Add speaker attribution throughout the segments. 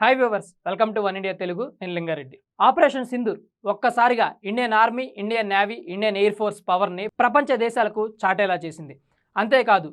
Speaker 1: Hi viewers welcome to one India Telugu నేను Lingareddy. Operation Sindoor ఒక్కసారిగా Indian army Indian navy Indian air force పవర్ని ప్రపంచ దేశాలకు చాటేలా చేసింది. అంతేకాదు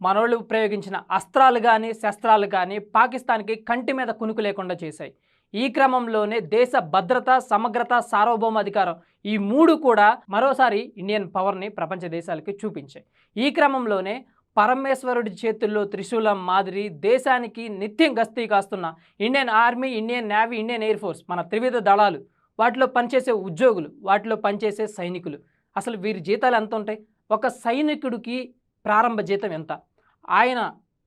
Speaker 1: మనోళ్ళు ప్రయోగించిన అస్త్రాలు కానీ శస్త్రాలు కానీ పాకిస్తాన్కి కంటి మీద కునుకు లేకుండా చేశాయి. ఈ క్రమంలోనే దేశ భద్రత సమగ్రత సార్వభౌమాధికారం ఈ మూడు కూడా మరోసారి ఇండియన్ పవర్ని ప్రపంచ దేశాలకి చూపించాయి. ఈ క్రమంలోనే పరమేశ్వరుడి చేతుల్లో త్రిశూలం మాదిరి దేశానికి నిత్యం గస్తీ కాస్తున్న Indian army Indian navy Indian air force మన త్రివిధ దళాలు. వాటిలో పనిచేసే ఉద్యోగులు వాటిలో పనిచేసే సైనికులు. అసలు వీరి జీతాలు ఎంత ఉంటాయి? ఒక సైనికుడికి ప్రారంభ జీతం ఎంత? ఆయన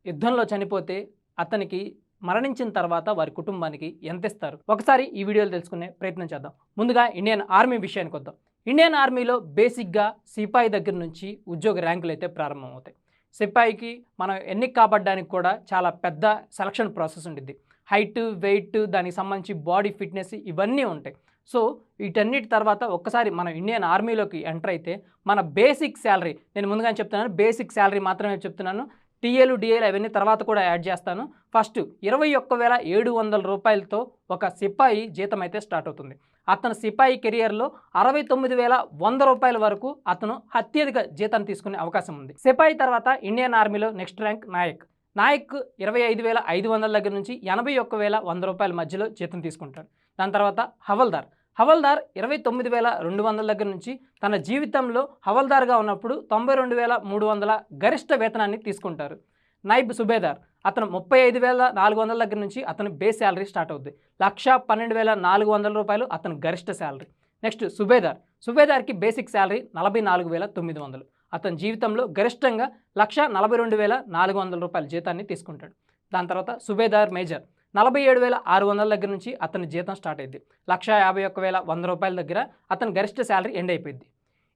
Speaker 1: యుద్ధంలో చనిపోతే అతనికి మరణించిన తర్వాత వారి కుటుంబానికి ఎంత ఇస్తారు? ఒకసారి ఈ వీడియోలు తెలుసుకునే ప్రయత్నం చేద్దాం. ముందుగా ఇండియన్ ఆర్మీ విషయానికి వద్దాం. ఇండియన్ ఆర్మీలో బేసిక్గా సిపాయి దగ్గర నుంచి ఉద్యోగ ర్యాంకులు అయితే ప్రారంభమవుతాయి. సిపాయికి మనం ఎన్నిక కాబడ్డానికి కూడా చాలా పెద్ద సెలక్షన్ ప్రాసెస్ ఉంటుంది హైట్ వెయిట్ దానికి సంబంధించి బాడీ ఫిట్నెస్ ఇవన్నీ ఉంటాయి. సో వీటన్నిటి తర్వాత ఒక్కసారి మనం ఇండియన్ ఆర్మీలోకి ఎంటర్ అయితే మన బేసిక్ శాలరీ నేను ముందుగానే చెప్తున్నాను బేసిక్ శాలరీ మాత్రమే చెప్తున్నాను. టీఏలు డిఏలు అవన్నీ తర్వాత కూడా యాడ్ చేస్తాను. ఫస్ట్ ఇరవై ఒక్క వేల ఏడు వందల రూపాయలతో ఒక సిపాయి జీతం అయితే స్టార్ట్ అవుతుంది. అతను సిపాయి కెరియర్లో అరవై తొమ్మిది వేల వంద రూపాయల వరకు అతను అత్యధిక జీతం తీసుకునే అవకాశం ఉంది. సిపాయి తర్వాత ఇండియన్ ఆర్మీలో నెక్స్ట్ ర్యాంక్ నాయక్. నాయక్ ఇరవై ఐదు వేల ఐదు వందల దగ్గర నుంచి ఎనభై ఒక్క వేల వంద రూపాయల మధ్యలో జీతం తీసుకుంటాడు. దాని తర్వాత హవల్దార్. హవల్దార్ ఇరవై తొమ్మిది వేల రెండు వందల దగ్గర నుంచి తన జీవితంలో హవల్దార్గా ఉన్నప్పుడు తొంభై రెండు వేల మూడు వందల గరిష్ట వేతనాన్ని తీసుకుంటారు. నైబ్ సుబేదార్. అతను ముప్పై ఐదు వేల నాలుగు వందల దగ్గర నుంచి అతని బేస్ శాలరీ స్టార్ట్ అవుద్ది. లక్ష పన్నెండు వేల నాలుగు వందల రూపాయలు అతని గరిష్ట శాలరీ. నెక్స్ట్ సుబేదార్. సుబేదార్కి బేసిక్ శాలరీ నలభై నాలుగు వేల తొమ్మిది వందలు. అతని జీవితంలో గరిష్టంగా లక్ష నలభై రెండు వేల నాలుగు వందల రూపాయల జీతాన్ని తీసుకుంటాడు. దాని తర్వాత సుబేదార్ మేజర్. నలభై ఏడు వేల ఆరు వందల దగ్గర నుంచి అతని జీతం స్టార్ట్ అయింది లక్ష యాభై ఒక్క వేల వంద రూపాయల దగ్గర అతని గరిష్ట శాలరీ ఎండ్ అయిపోయింది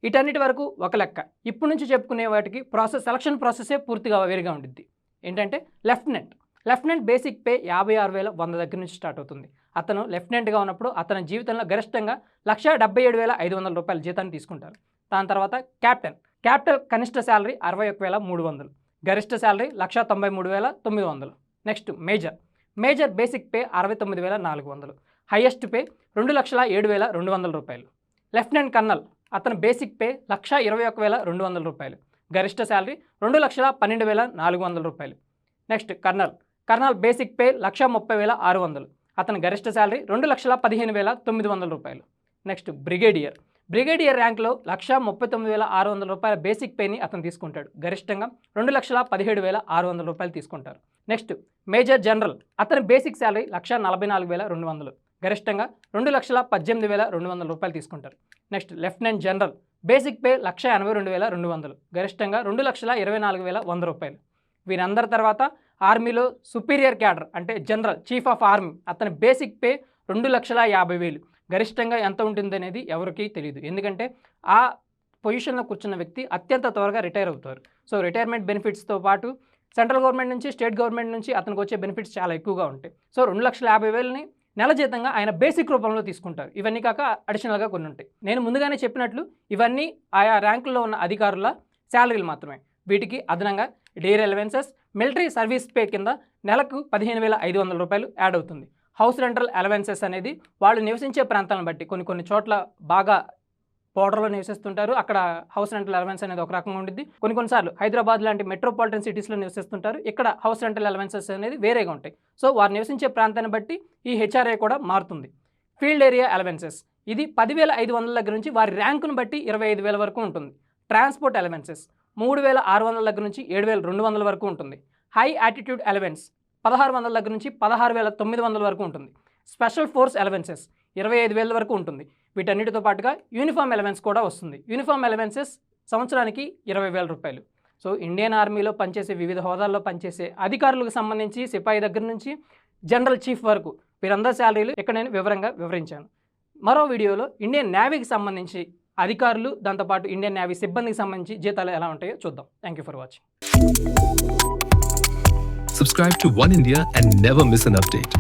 Speaker 1: వీటన్నిటి వరకు ఒక లెక్క. ఇప్పటి నుంచి చెప్పుకునే వాటికి ప్రాసెస్ సెలక్షన్ ప్రాసెసే పూర్తిగా వేరుగా ఉండిద్ది. ఏంటంటే లెఫ్టినెంట్. లెఫ్టినెంట్ బేసిక్ పే యాభై ఆరు వేల వంద దగ్గర నుంచి స్టార్ట్ అవుతుంది. అతను లెఫ్టినెంట్గా ఉన్నప్పుడు అతని జీవితంలో గరిష్టంగా లక్ష డెబ్బై ఏడు వేల ఐదు వందల రూపాయల జీతాన్ని తీసుకుంటారు. దాని తర్వాత క్యాప్టెన్. క్యాప్టెన్ కనిష్ట శాలరీ అరవై ఒక వేల మూడు వందలు. గరిష్ట శాలరీ లక్ష తొంభై మూడు వేల తొమ్మిది వందలు. Next major. Major basic pay అరవై తొమ్మిది వేల నాలుగు వందలు. హైయెస్ట్ పే రెండు లక్షల ఏడు వేల రెండు వందల రూపాయలు. లెఫ్టినెంట్ కన్నల్ అతని బేసిక్ పే లక్ష ఇరవై ఒక వేల రెండు వందల రూపాయలు. గరిష్ట శాలరీ రెండు లక్షల పన్నెండు వేల నాలుగు వందల రూపాయలు. Next colonel. Colonel basic pay lakh ముప్పై వేల ఆరు వందలు. అతని గరిష్ట శాలరీ రెండు లక్షల పదిహేను వేల తొమ్మిది వందల రూపాయలు. Next brigadier. బ్రిగేడియర్ ర్యాంక్లో లక్ష ముప్పై తొమ్మిది వేల ఆరు వందల రూపాయల బేసిక్ పేని అతను తీసుకుంటాడు. గరిష్టంగా రెండు లక్షల పదిహేడు వేల ఆరు వందల రూపాయలు తీసుకుంటారు. Next major general. అతని బేసిక్ శాలరీ లక్ష నలభై నాలుగు వేల రెండు వందలు. గరిష్టంగా రెండు లక్షల పద్దెనిమిది వేల రెండు వందల రూపాయలు తీసుకుంటారు. Next lieutenant general. Basic pay lakh ఎనభై రెండు వేల రెండు వందలు. గరిష్టంగా రెండు లక్షల ఇరవై నాలుగు వేల వంద రూపాయలు. వీరందరి తర్వాత ఆర్మీలో సుపీరియర్ క్యాడర్ అంటే జనరల్ చీఫ్ ఆఫ్ ఆర్మీ. అతని బేసిక్ పే రెండు లక్షల యాభై వేలు. గరిష్టంగా ఎంత ఉంటుంది అనేది ఎవరికీ తెలియదు ఎందుకంటే ఆ పొజిషన్లో కూర్చున్న వ్యక్తి అత్యంత త్వరగా రిటైర్ అవుతారు. సో రిటైర్మెంట్ బెనిఫిట్స్తో పాటు సెంట్రల్ గవర్నమెంట్ నుంచి స్టేట్ గవర్నమెంట్ నుంచి అతనికి వచ్చే బెనిఫిట్స్ చాలా ఎక్కువగా ఉంటాయి. సో రెండు లక్షల యాభై వేలని నెల జీతంగా ఆయన బేసిక్ రూపంలో తీసుకుంటారు. ఇవన్నీ కాక అడిషనల్గా కొన్ని ఉంటాయి. నేను ముందుగానే చెప్పినట్లు ఇవన్నీ ఆయా ర్యాంకుల్లో ఉన్న అధికారుల శాలరీలు మాత్రమే. వీటికి అదనంగా dear allowances military service pay కింద నెలకు పదిహేను వేల ఐదు వందల రూపాయలు యాడ్ అవుతుంది. హౌస్ రెంటల్ అలవెన్సెస్ అనేది వాళ్ళు నివసించే ప్రాంతాలను బట్టి కొన్ని కొన్ని చోట్ల బాగా బోర్డర్లో నివసిస్తుంటారు. అక్కడ హౌస్ రెంటల్ అలవెన్స్ అనేది ఒక రకంగా ఉంటుంది కొన్ని కొన్నిసార్లు హైదరాబాద్ లాంటి మెట్రోపాలిటన్ సిటీస్లో నివసిస్తుంటారు. ఇక్కడ హౌస్ రెంటల్ అలవెన్సెస్ అనేది వేరేగా ఉంటాయి. సో వారు నివసించే ప్రాంతాన్ని బట్టి ఈ హెచ్ఆర్ఏ కూడా మారుతుంది. ఫీల్డ్ ఏరియా అలవెన్సెస్ ఇది పదివేల ఐదు వందల దగ్గర నుంచి వారి ర్యాంకును బట్టి ఇరవై ఐదు వేల వరకు ఉంటుంది. ట్రాన్స్పోర్ట్ అలవెన్సెస్ మూడు వేల ఆరు వందల దగ్గర నుంచి ఏడు వేల రెండు వందల వరకు ఉంటుంది. హై యాటిట్యూడ్ అలవెన్స్ పదహారు వందల దగ్గర నుంచి పదహారు వేల తొమ్మిది వందల వరకు ఉంటుంది. స్పెషల్ ఫోర్స్ అలవెన్సెస్ ఇరవై ఐదు వేల వరకు ఉంటుంది. వీటన్నిటితో పాటుగా యూనిఫామ్ ఎలవెన్స్ కూడా వస్తుంది. యూనిఫామ్ ఎలవెన్సెస్ సంవత్సరానికి ఇరవై వేల రూపాయలు. సో ఇండియన్ ఆర్మీలో పనిచేసే వివిధ హోదాల్లో పనిచేసే అధికారులకు సంబంధించి సిపాయి దగ్గర నుంచి జనరల్ చీఫ్ వరకు వీరందరి శాలరీలు ఇక్కడ నేను వివరంగా వివరించాను. మరో వీడియోలో ఇండియన్ నేవీకి సంబంధించి అధికారులు దాంతోపాటు ఇండియన్ నేవీ సిబ్బందికి సంబంధించి జీతాలు ఎలా ఉంటాయో చూద్దాం. Thank you for watching
Speaker 2: Subscribe to One India and never miss an update.